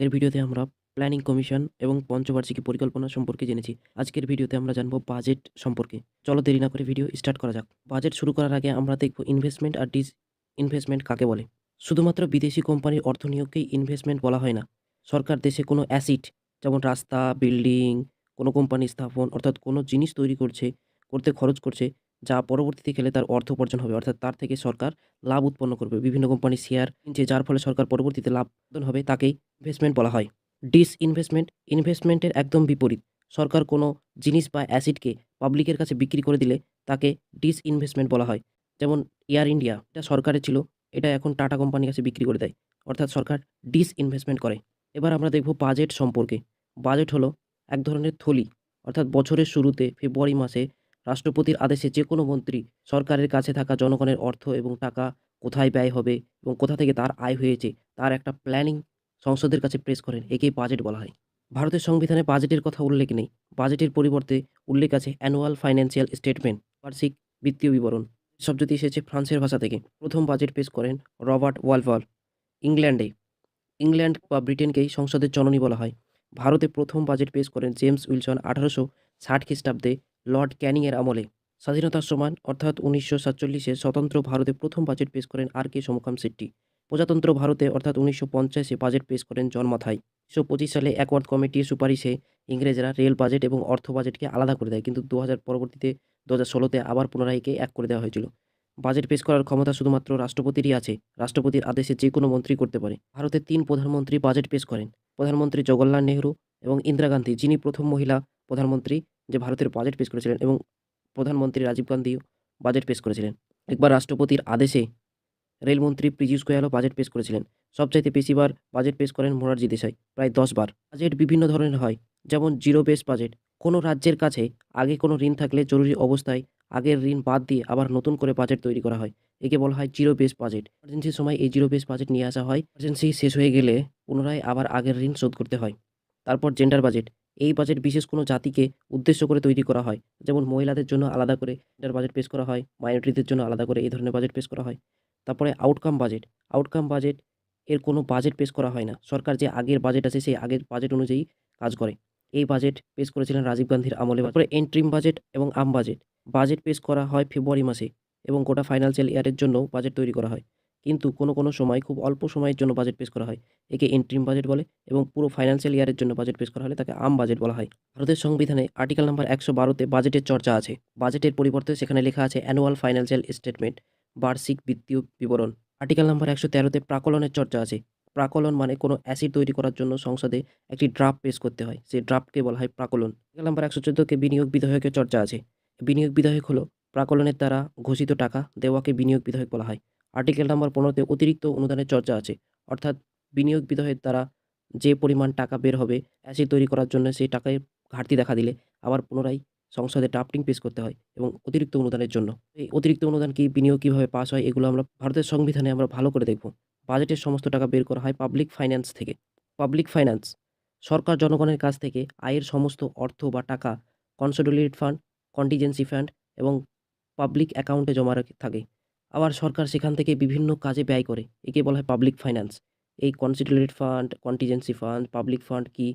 এর ভিডিওতে আমরা প্ল্যানিং কমিশন এবং পঞ্চবার্ষিকী পরিকল্পনা সম্পর্কে জেনেছি। আজকের ভিডিওতে আমরা জানব বাজেট সম্পর্কে। চলো দেরি না করে ভিডিও স্টার্ট করা যাক। বাজেট শুরু করার আগে আমরা দেখব ইনভেস্টমেন্ট আর ডিস ইনভেস্টমেন্ট কাকে বলে। শুধুমাত্র বিদেশি কোম্পানির অর্থ নিয়োগকেই ইনভেস্টমেন্ট বলা হয় না। সরকার দেশে কোনো অ্যাসিড যেমন রাস্তা বিল্ডিং কোনো কোম্পানি স্থাপন, অর্থাৎ কোনো জিনিস তৈরি করছে, করতে খরচ করছে, যা পরবর্তীতে খেলে তার অর্থ উপার্জন হবে। অর্থাৎ তার থেকে সরকার লাভ উৎপন্ন করবে। বিভিন্ন কোম্পানি শেয়ার কিনছে, যার ফলে সরকার পরবর্তীতে লাভ হবে তাকেই ইনভেস্টমেন্ট বলা হয়। ডিস ইনভেস্টমেন্ট ইনভেস্টমেন্টের একদম বিপরীত। সরকার কোনো জিনিস বা অ্যাসিডকে পাবলিকের কাছে বিক্রি করে দিলে তাকে ডিস ইনভেস্টমেন্ট বলা হয়। যেমন এয়ার ইন্ডিয়া এটা সরকারের ছিল, এটা এখন টাটা কোম্পানির কাছে বিক্রি করে দেয়। অর্থাৎ সরকার ডিস ইনভেস্টমেন্ট করে। এবার আমরা দেখব বাজেট সম্পর্কে। বাজেট হলো এক ধরনের থলি। অর্থাৎ বছরের শুরুতে ফেব্রুয়ারি মাসে রাষ্ট্রপতির আদেশে যে কোনো মন্ত্রী সরকারের কাছে থাকা জনগণের অর্থ এবং টাকা কোথায় ব্যয় হবে এবং কোথা থেকে তার আয় হয়েছে, তার একটা প্ল্যানিং সংসদের কাছে প্রেস করেন, একেই বাজেট বলা হয়। ভারতের সংবিধানে বাজেটের কথা উল্লেখ নেই। বাজেটের পরিবর্তে উল্লেখ আছে অ্যানুয়াল ফাইন্যান্সিয়াল স্টেটমেন্ট বার্ষিক বিত্তীয় বিবরণ। শব্দটি এসেছে ফ্রান্সের ভাষা থেকে, প্রথম বাজেট পেশ করেন রবার্ট ওয়ালভাল ইংল্যান্ডে, ইংল্যান্ড বা ব্রিটেনকেই সংসদের জননী বলা হয়। ভারতে প্রথম বাজেট পেশ করেন জেমস উইলসন আঠারোশো ষাট খ্রিস্টাব্দে লর্ড ক্যানিংয়ের আমলে। স্বাধীনতার সমান, অর্থাৎ উনিশশো সাতচল্লিশে স্বতন্ত্র ভারতে প্রথম বাজেট পেশ করেন আর কে সমকাম সেট্টি প্রজাতন্ত্র ভারতে অর্থাৎ উনিশশো পঞ্চাশে বাজেট পেশ করেন জন উনিশশো পঁচিশ সালে একওয়ার্ড কমিটির সুপারিশে ইংরেজরা রেল বাজেট এবং অর্থ বাজেটকে আলাদা করে দেয়। কিন্তু দু হাজার পরবর্তীতে দু হাজার ষোলোতে আবার পুনরায় একে এক করে দেওয়া হয়েছিল। বাজেট পেশ করার ক্ষমতা শুধুমাত্র রাষ্ট্রপতিরই আছে। রাষ্ট্রপতির আদেশে যে কোনো মন্ত্রী করতে পারে। ভারতের তিন প্রধানমন্ত্রী বাজেট পেশ করেন। প্রধানমন্ত্রী জওহরলাল নেহরু এবং ইন্দিরা গান্ধী, যিনি প্রথম মহিলা প্রধানমন্ত্রী যে ভারতের বাজেট পেশ করেছিলেন এবং প্রধানমন্ত্রী রাজীব গান্ধীও বাজেট পেশ করেছিলেন। একবার রাষ্ট্রপতির আদেশে রেলমন্ত্রী পীযূষ গোয়ালও বাজেট পেশ করেছিলেন। সবচাইতে বেশিবার বাজেট পেশ করেন মোরারজি দেশাই, প্রায় দশ বার। বাজেট বিভিন্ন ধরনের হয়, যেমন জিরো বেস বাজেট। কোনো রাজ্যের কাছে আগে কোনো ঋণ থাকলে জরুরি অবস্থায় আগের ঋণ বাদ দিয়ে আবার নতুন করে বাজেট তৈরি করা হয়। একে বলা হয় জিরো বেস বাজেট। ইমার্জেন্সির সময় এই জিরো বেস বাজেট নিয়ে আসা হয়। ইমার্জেন্সি শেষ হয়ে গেলে পুনরায় আবার আগের ঋণ শোধ করতে হয়। তারপর জেন্ডার বাজেট। এই বাজেট বিশেষ কোনো জাতিকে উদ্দেশ্য করে তৈরি করা হয়। যেমন মহিলাদের জন্য আলাদা করে জেন্ডার বাজেট পেশ করা হয় মাইনরিটিদের জন্য আলাদা করে এই ধরনের বাজেট পেশ করা হয়। তারপরে আউটকাম বাজেট আউটকাম বাজেট এর কোনো বাজেট পেশ করা হয় না। সরকার যে আগের বাজেট আছে, সেই আগের বাজেট অনুযায়ী কাজ করে। এই বাজেট পেশ করেছিলেন রাজীব গান্ধীর আমলে তারপরে এন্ট্রিম বাজেট এবং আম বাজেট বাজেট পেশ করা হয় ফেব্রুয়ারি মাসে এবং গোটা ফাইন্যান্সিয়াল ইয়ারের জন্য বাজেট তৈরি করা হয়। কিন্তু কোনো কোনো সময় খুব অল্প সময়ের জন্য বাজেট পেশ করা হয়। একে এন্ট্রিম বাজেট বলে এবং পুরো ফাইন্যান্সিয়াল ইয়ারের জন্য বাজেট পেশ করা হলে তাকে আম বাজেট বলা হয়। ভারতের সংবিধানে আর্টিকেল নাম্বার একশো বারোতে বাজেটের চর্চা আছে। বাজেটের পরিবর্তে সেখানে লেখা আছে অ্যানুয়াল ফাইন্যান্সিয়াল স্টেটমেন্ট বার্ষিক বিত্তীয় বিবরণ। আর্টিকেল নাম্বার একশো তেরোতে প্রাকলনের চর্চা আছে। প্রাকলন মানে কোনো অ্যাসিড তৈরি করার জন্য সংসদে একটি ড্রাফট পেশ করতে হয়। সেই ড্রাফটকে বলা হয় প্রাকলন। আর্টিকেল নাম্বার একশো চোদ্দোকে বিনিয়োগ বিধায়কের চর্চা আছে। বিনিয়োগ বিধায়ক হলো প্রাকলনের দ্বারা ঘোষিত টাকা দেওয়াকে বিনিয়োগ বিধায়ক বলা হয়। আর্টিকেল নাম্বার পনেরোতে অতিরিক্ত অনুদানের চর্চা আছে। অর্থাৎ বিনিয়োগ বিধায়কের দ্বারা যে পরিমাণ টাকা বের হবে, অ্যাসিড তৈরি করার জন্য সেই টাকায় ঘাটতি দেখা দিলে আবার পুনরায় সংসদে ড্রাফটিং পেশ করতে হয় এবং অতিরিক্ত অনুদানের জন্য। এই অতিরিক্ত অনুদান কি, বিনিয়োগ কীভাবে পাস হয়, এগুলো আমরা ভারতের সংবিধানে আমরা ভালো করে দেখব। বাজেটের সমস্ত টাকা বের করা হয় পাবলিক ফাইন্যান্স থেকে। পাবলিক ফাইন্যান্স সরকার জনগণের কাছ থেকে আয়ের সমস্ত অর্থ বা টাকা কনসোলিডেটেড ফান্ড কন্টিজেন্সি ফান্ড এবং পাবলিক অ্যাকাউন্টে জমা রাখে থাকে। আবার সরকার সেখান থেকে বিভিন্ন কাজে ব্যয় করে। একে বলা হয় পাবলিক ফাইন্যান্স এই consolidated fund contingency fund public fund কি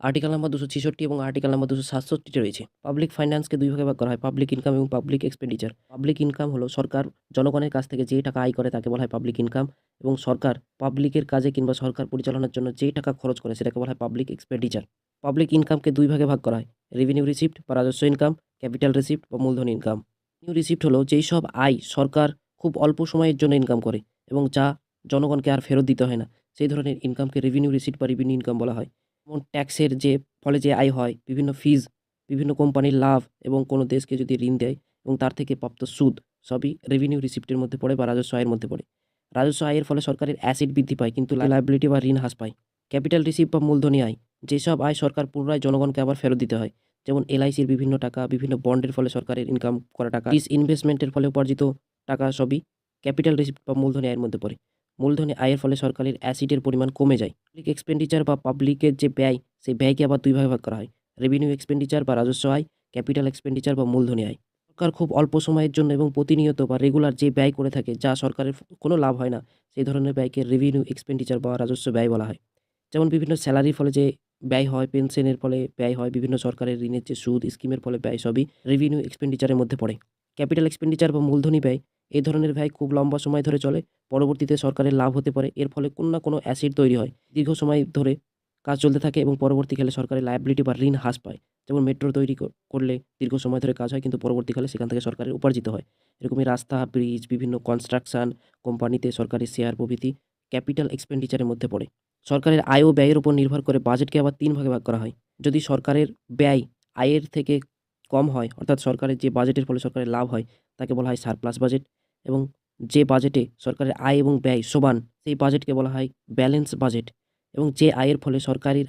আর্টিকেল নাম্বার দুশো ছেষট্টি এবং আর্টিকেল নাম্বার দুশো সাতষট্টিতে রয়েছে পাবলিক ফাইন্যান্সকে দুই ভাগে ভাগ করা হয় পাবলিক ইনকাম এবং পাবলিক এক্সপেন্ডিচার পাবলিক ইনকাম হলো সরকার, জনগণের কাছ থেকে যে টাকা আয় করে তাকে বলা হয় পাবলিক ইনকাম এবং সরকার পাবলিকের কাজে কিংবা সরকার পরিচালনার জন্য যে টাকা খরচ করে সেটাকে বলা হয় পাবলিক এক্সপেন্ডিচার পাবলিক ইনকামকে দুই ভাগে ভাগ করা হয় রেভিনিউ রিসিপ্ট বা রাজস্ব ইনকাম ক্যাপিটাল রিসিপ্ট বা মূলধন ইনকাম রেভিনিউ রিসিপ্ট হলো যেই সব আয় সরকার খুব অল্প সময়ের জন্য ইনকাম করে এবং যা জনগণকে আর ফেরত দিতে হয় না, সেই ধরনের ইনকামকে রেভিনিউ রিসিপ্ট বা রেভিনিউ ইনকাম বলা হয়। যেমন ট্যাক্সের যে ফলে যে আয় হয় বিভিন্ন ফিজ বিভিন্ন কোম্পানির লাভ এবং কোনো দেশকে যদি ঋণ দেয় এবং তার থেকে প্রাপ্ত সুদ সবই রেভিনিউ রিসিপ্টের মধ্যে পড়ে বা রাজস্ব আয়ের মধ্যে পড়ে। রাজস্ব আয়ের ফলে সরকারের অ্যাসিড বৃদ্ধি পায় কিন্তু লাইবিলিটি বা ঋণ হ্রাস পায়। ক্যাপিটাল রিসিপ্ট বা মূলধনী আয় যেসব আয় সরকার পুনরায় জনগণকে আবার ফেরত দিতে হয় যেমন এলআইসির বিভিন্ন টাকা বিভিন্ন বন্ডের ফলে সরকারের ইনকাম করা টাকা ডিস ইনভেস্টমেন্টের ফলে উপার্জিত টাকা সবই ক্যাপিটাল রিসিপ্ট বা মূলধনী আয়ের মধ্যে পড়ে। মূলধনী আয়ের ফলে সরকারের অ্যাসিডের পরিমাণ কমে যায়। পাবলিক এক্সপেন্ডিচার বা পাবলিকের যে ব্যয় সেই ব্যয়কে আবার দুই ভাগে ভাগ করা হয়। রেভিনিউ এক্সপেন্ডিচার বা রাজস্ব আয় ক্যাপিটাল এক্সপেন্ডিচার বা মূলধনী আয়। সরকার খুব অল্প সময়ের জন্য এবং প্রতিনিয়ত বা রেগুলার যে ব্যয় করে থাকে, যা সরকারের কোনো লাভ হয় না, সেই ধরনের ব্যয়কে রেভিনিউ এক্সপেন্ডিচার বা রাজস্ব ব্যয় বলা হয়। যেমন বিভিন্ন স্যালারির ফলে যে ব্যয় হয় পেনশনের ফলে ব্যয় হয়, বিভিন্ন সরকারের ঋণের যে সুদ স্কিমের ফলে ব্যয় সবই রেভিনিউ এক্সপেন্ডিচারের মধ্যে পড়ে। ক্যাপিটাল এক্সপেন্ডিচার বা মূলধনী ব্যয় এই ধরনের ব্যয় খুব লম্বা সময় ধরে চলে, পরবর্তীতে সরকারের লাভ হতে পারে, এর ফলে কোনো না কোনো অ্যাসিড তৈরি হয়। দীর্ঘ সময় ধরে কাজ চলতে থাকে এবং পরবর্তীকালে সরকারের লায়াবিলিটি বা ঋণ হ্রাস পায়। যেমন মেট্রো তৈরি করলে দীর্ঘ সময় ধরে কাজ হয়, কিন্তু পরবর্তীকালে সেখান থেকে সরকারের উপার্জিত হয়। এরকমই রাস্তা ব্রিজ বিভিন্ন কনস্ট্রাকশন কোম্পানিতে সরকারি শেয়ার প্রভৃতি ক্যাপিটাল এক্সপেন্ডিচারের মধ্যে পড়ে। সরকারের আয় ও ব্যয়ের উপর নির্ভর করে বাজেটকে আবার তিন ভাগে ভাগ করা হয়। যদি সরকারের ব্যয় আয়ের থেকে কম হয়, অর্থাৎ সরকারের যে বাজেটের ফলে সরকারের লাভ হয়, তাকে বলা হয় সারপ্লাস বাজেট এবং যে বাজেটে সরকারের আয় এবং ব্যয় সমান, সেই বাজেটকে বলা হয় ব্যালেন্স বাজেট। এবং যে আয়ের ফলে সরকারের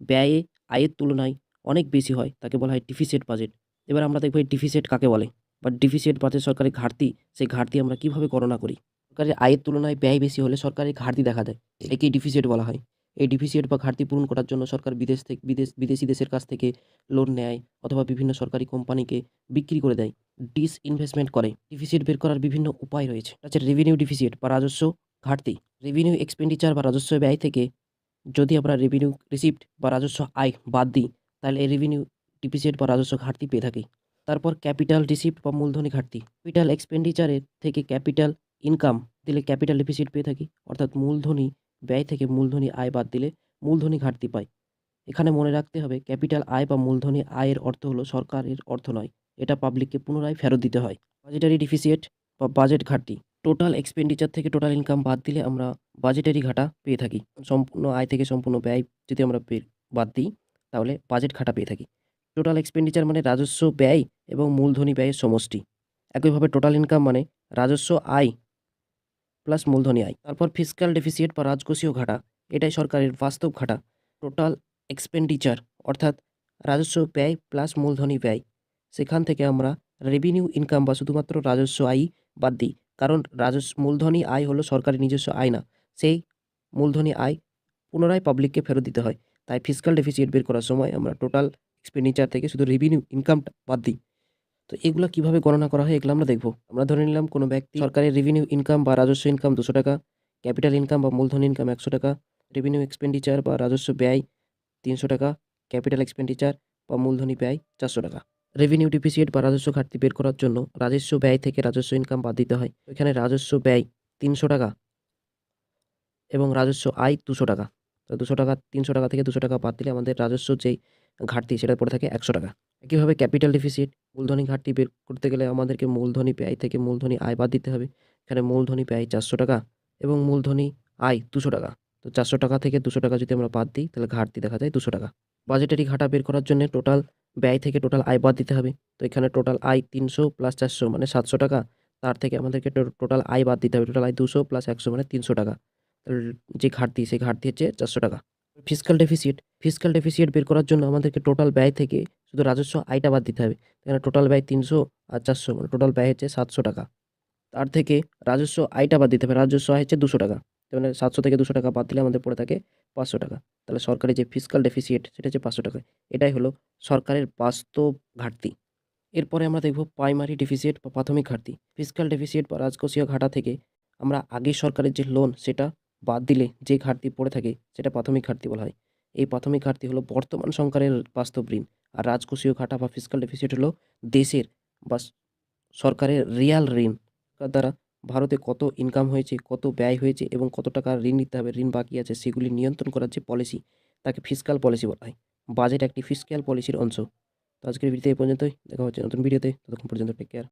ব্যয়ে, আয়ের তুলনায় অনেক বেশি হয়, তাকে বলা হয় ডিফিসিট বাজেট। এবার আমরা দেখব এই ডিফিসিট কাকে বলে। বা ডিফিসিট বাজেট সরকারের ঘাটতি, সেই ঘাটতি আমরা কীভাবে গণনা করি? সরকারের আয়ের তুলনায় ব্যয় বেশি হলে সরকারের ঘাটতি দেখা দেয়। একেই ডিফিসিট বলা হয়। এই ডিফিসিট বা ঘাটতি পূরণ করার জন্য সরকার বিদেশ থেকে, বিদেশ, বিদেশি দেশের কাছ থেকে লোন নেয় অথবা বিভিন্ন সরকারি কোম্পানিকে বিক্রি করে দেয়। ডিস ইনভেস্টমেন্ট করে ডিফিসিট বের করার বিভিন্ন উপায় রয়েছে। আছে রেভিনিউ ডিফিসিট বা রাজস্ব ঘাটতি। রেভিনিউ এক্সপেন্ডিচার বা রাজস্ব ব্যয় থেকে যদি আমরা রেভিনিউ রিসিপ্ট বা রাজস্ব আয় বাদ দিই, তাহলে এই রেভিনিউ ডিফিসিট বা রাজস্ব ঘাটতি পেয়ে থাকি। তারপর ক্যাপিটাল রিসিপ্ট বা মূলধনী ঘাটতি। ক্যাপিটাল এক্সপেন্ডিচারের থেকে ক্যাপিটাল ইনকাম দিলে ক্যাপিটাল ডিফিসিট পেয়ে থাকি, অর্থাৎ মূলধনী ব্যয় থেকে মূলধনী আয় বাদ দিলে মূলধনী ঘাটতি পাই। এখানে মনে রাখতে হবে ক্যাপিটাল আয় বা মূলধনী আয়ের অর্থ হলো সরকারের অর্থ নয়। এটা পাবলিককে পুনরায় ফেরত দিতে হয়। বাজেটারি ডিফিসিয়েট বা বাজেট ঘাটতি। টোটাল এক্সপেন্ডিচার থেকে টোটাল ইনকাম বাদ দিলে আমরা বাজেটারি ঘাটা পেয়ে থাকি। সম্পূর্ণ আয় থেকে সম্পূর্ণ ব্যয় যদি আমরা বাদ দিই, তাহলে বাজেট ঘাটা পেয়ে থাকি। টোটাল এক্সপেন্ডিচার মানে রাজস্ব, ব্যয় এবং মূলধনী ব্যয়ের সমষ্টি। একইভাবে টোটাল ইনকাম মানে রাজস্ব, আয় প্লাস মূলধনী আয়। তারপর ফিসক্যাল ডেফিসিয়েট বা রাজকোষীয় ঘাটা, এটাই সরকারের বাস্তব ঘাটা। টোটাল এক্সপেন্ডিচার অর্থাৎ রাজস্ব, ব্যয় প্লাস মূলধনী ব্যয়। সেখান থেকে আমরা রেভিনিউ ইনকাম বা শুধুমাত্র রাজস্ব আয় বাদ দিই। কারণ রাজস্ব, মূলধনী আয় হলো সরকারি নিজস্ব আয় না। সেই মূলধনী আয় পুনরায় পাবলিককে ফেরত দিতে হয়। তাই ফিসক্যাল ডেফিসিট বের করার সময় আমরা টোটাল এক্সপেন্ডিচার থেকে শুধু রেভিনিউ ইনকামটা বাদ দিই। তো এগুলো কীভাবে গণনা করা হয় এগুলো আমরা দেখব। আমরা ধরে নিলাম কোনো ব্যক্তি সরকারের রেভিনিউ ইনকাম বা রাজস্ব ইনকাম দুশো টাকা ক্যাপিটাল ইনকাম বা মূলধন ইনকাম একশো টাকা রেভিনিউ এক্সপেন্ডিচার বা রাজস্ব ব্যয় তিনশো টাকা ক্যাপিটাল এক্সপেন্ডিচার বা মূলধনী ব্যয় চারশো টাকা। রেভিনিউ ডিফিসিয়েট বা রাজস্ব ঘাটতি বের করার জন্য রাজস্ব ব্যয় থেকে রাজস্ব ইনকাম বাদ দিতে হয়। এখানে রাজস্ব ব্যয় তিনশো টাকা এবং রাজস্ব আয় দুশো টাকা। তো দুশো টাকা, তিনশো টাকা থেকে দুশো টাকা বাদ দিলে আমাদের রাজস্ব যেই ঘাটতি সেটা পড়ে থাকে একশো টাকা। একইভাবে ক্যাপিটাল ডিফিসিট মূলধনী ঘাটতি বের করতে গেলে আমাদেরকে মূলধনী ব্যয় থেকে মূলধনী আয় বাদ দিতে হবে। এখানে মূলধনী ব্যয় চারশো টাকা এবং মূলধনী আয় দুশো টাকা। তো চারশো টাকা থেকে দুশো টাকা যদি আমরা বাদ দিই, তাহলে ঘাটতি দেখা যায় দুশো টাকা। বাজেটারি ঘাটা বের করার জন্য টোটাল ব্যয় থেকে টোটাল আয় বাদ দিতে হবে। তো এখানে টোটাল আয় তিনশো প্লাস চারশো মানে সাতশো টাকা। তার থেকে আমাদেরকে টোটাল আয় বাদ দিতে হবে। টোটাল আয় দুশো প্লাস একশো মানে তিনশো টাকা। যে ঘাটতি, সেই ঘাটতি হচ্ছে চারশো টাকা। ফিসক্যাল ডেফিসিট ফিসক্যাল ডেফিসিট বের করার জন্য আমাদেরকে টোটাল ব্যয় থেকে শুধু রাজস্ব আয়টা বাদ দিতে হবে। এখানে টোটাল ব্যয় তিনশো আর চারশো মানে টোটাল ব্যয় হচ্ছে সাতশো টাকা। তার থেকে রাজস্ব আয়টা বাদ দিতে হবে। রাজস্ব আয় হচ্ছে দুশো টাকা। মানে সাতশো থেকে দুশো টাকা বাদ দিলে আমাদের পড়ে থাকে পাঁচশো টাকা। তাহলে সরকারি যে ফিসক্যাল ডেফিসিট সেটা হচ্ছে পাঁচশো টাকা। এটাই হলো সরকারের বাস্তব ঘাটতি এরপরে আমরা দেখব প্রাইমারি ডেফিসিট বা প্রাথমিক ঘাটতি। ফিসক্যাল ডেফিসিট বা রাজকোষীয় ঘাটা থেকে আমরা আগে সরকারের যে লোন সেটা বাদ দিলে যে ঘাটতি পড়ে থাকে, সেটা প্রাথমিক ঘাটতি বলা হয়। এই প্রাথমিক ঘাটতি হলো বর্তমান সরকারের বাস্তব ঋণ, আর রাজকোষীয় ঘাটা বা ফিসক্যাল ডেফিসিট হলো দেশের বা সরকারের রিয়াল ঋণ দ্বারা ভারতে কত ইনকাম হয়েছে, কত ব্যয় হয়েছে এবং কত টাকা ঋণ নিতে হবে, ঋণ বাকি আছে, সেগুলি নিয়ন্ত্রণ করার যে পলিসি তাকে ফিসক্যাল পলিসি বলা হয়। বাজেট একটি ফিসক্যাল পলিসির অংশ। তো আজকের ভিডিওতে এই পর্যন্তই। দেখা হচ্ছে নতুন ভিডিওতে ততক্ষণ পর্যন্ত টেক কেয়ার